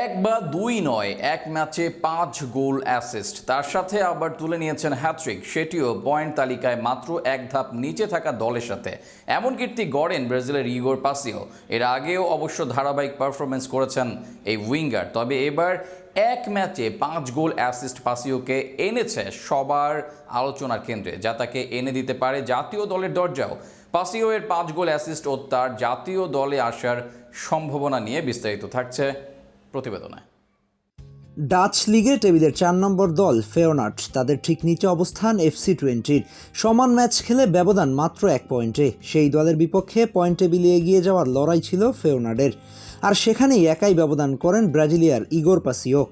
এক বা দুই নয়, এক ম্যাচে পাঁচ গোল অ্যাসিস্ট তার সাথে আবার তুলে নিয়েছেন হ্যাট্রিক সেটিও পয়েন্ট তালিকায় মাত্র এক ধাপ নিচে থাকা দলের সাথে। এমন কীর্তি গড়েন ব্রাজিলের ইগোর পাসিও। এর আগেও অবশ্য ধারাবাহিক পারফরমেন্স করেছেন এই উইঙ্গার। তবে এবার এক ম্যাচে পাঁচ গোল অ্যাসিস্ট পাসিওকে এনেছে সবার আলোচনার কেন্দ্রে, যা তাকে এনে দিতে পারে জাতীয় দলের দরজাও। পাসিও এর পাঁচ গোল অ্যাসিস্ট ও তার জাতীয় দলে আসার সম্ভাবনা নিয়ে বিস্তারিত থাকছে প্রতিবেদনে। ডাচ লিগে টেবিলের চার নম্বর দল ফেওনাট তাদের ঠিক নিচে অবস্থান এফসি টোয়েন্টির। সমান ম্যাচ খেলে ব্যবধান মাত্র এক পয়েন্টে। সেই দলের বিপক্ষে পয়েন্ট টেবিলে এগিয়ে যাওয়ার লড়াই ছিল ফেওনাডের আর সেখানেই একাই ব্যবধান করেন ব্রাজিলিয়ার ইগোর পাসিও।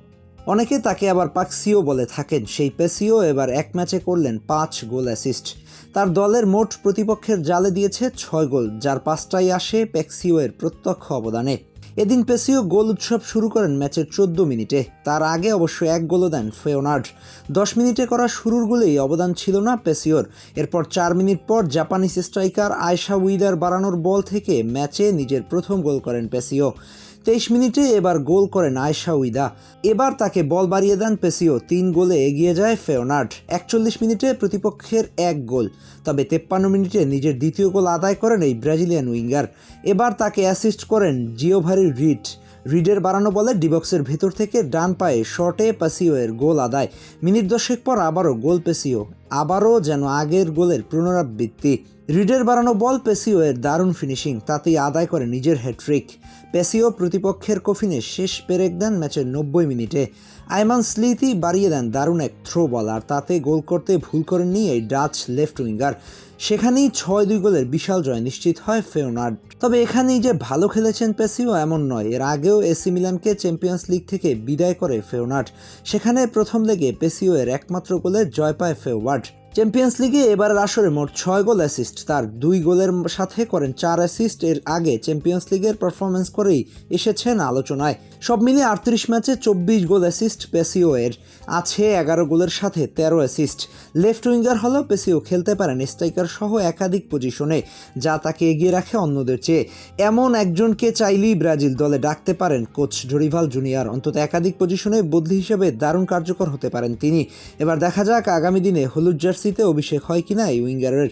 অনেকে তাকে আবার পাক্সিও বলে থাকেন। সেই পেসিও এবার এক ম্যাচে করলেন পাঁচ গোল অ্যাসিস্ট। তার দলের মোট প্রতিপক্ষের জালে দিয়েছে ছয় গোল, যার পাঁচটাই আসে প্যাক্সিও এর প্রত্যক্ষ অবদানে। এদিন পেসিও গোল উৎসব শুরু করেন ম্যাচের চোদ্দ মিনিটে। তার আগে অবশ্য এক গোলও দেন ফেওনার্ড। দশ মিনিটে করা শুরুর গোলেই অবদান ছিল না পেসিওর। এরপর চার মিনিট পর জাপানিজ স্ট্রাইকার আয়শা উইদার বাড়ানোর বল থেকে ম্যাচে নিজের প্রথম গোল করেন পেসিও। তেইশ মিনিটে এবার গোল করেন আয়শা উইদা। এবার তাকে বল বাড়িয়ে দেন পেসিও। তিন গোলে এগিয়ে যায় ফেওনার্ড একচল্লিশ মিনিটে প্রতিপক্ষের এক গোল, তবে তেপ্পান্ন মিনিটে নিজের দ্বিতীয় গোল আদায় করেন এই ব্রাজিলিয়ান উইঙ্গার। এবার তাকে অ্যাসিস্ট করেন জিওভারি রিড। রিডের বাড়ানো বলে ডিবক্সের ভেতর থেকে ডান পায়ে শটে পাসিও এর গোল আদায়। মিনিট দশেক পর আবারও গোল পেসিও। আবারও যেন আগের গোলের পুনরাবৃত্তি। রিডের বাড়ানো বল পেসিও এর দারুণ ফিনিশিং, তাতেই আদায় করে নিজের হ্যাট্রিক পেসিও প্রতিপক্ষের কফিনে শেষ পেরেক দেন ম্যাচের নব্বই মিনিটে। আইমান স্লিতি বাড়িয়ে দেন দারুণ এক থ্রো বল, আর তাতে গোল করতে ভুল করেননি এই ডাচ লেফট উইঙ্গার। সেখানেই ছয় দুই গোলের বিশাল জয় নিশ্চিত হয় ফেওনার্ড। তবে এখানেই যে ভালো খেলেছেন পেসিও এমন নয়, এর আগেও এসি মিলানকে চ্যাম্পিয়ন্স লিগ থেকে বিদায় করে ফেওনার্ড। সেখানে প্রথম লেগে পেসিও এর একমাত্র গোলে জয় পায় ফেওয়ার্ড। চ্যাম্পিয়ন্স লিগে এবারের আসরে মোট ছয় গোল অ্যাসিস্ট তার দুই গোলের সাথে করেন চার অ্যাসিস্ট এর আগে চ্যাম্পিয়ন্স লিগের পারফরমেন্স করেই এসেছেন আলোচনায়। সব মিলিয়ে আটত্রিশ ম্যাচে চব্বিশ গোল অ্যাসিস্ট পেসিও এর আছে এগারো গোলের সাথে তেরো অ্যাসিস্ট লেফট উইঙ্গার হলেও পেসিও খেলতে পারেন স্ট্রাইকার সহ একাধিক পজিশনে যা তাকে এগিয়ে রাখে অন্যদের চেয়ে। এমন একজনকে চাইলেই ব্রাজিল দলে ডাকতে পারেন কোচ ডরিভাল জুনিয়র। অন্তত একাধিক পজিশনে বদলি হিসেবে দারুণ কার্যকর হতে পারেন তিনি। এবার দেখা যাক আগামী দিনে হলুদ জার্সিতে অভিষেক হয় কিনা এই উইঙ্গারের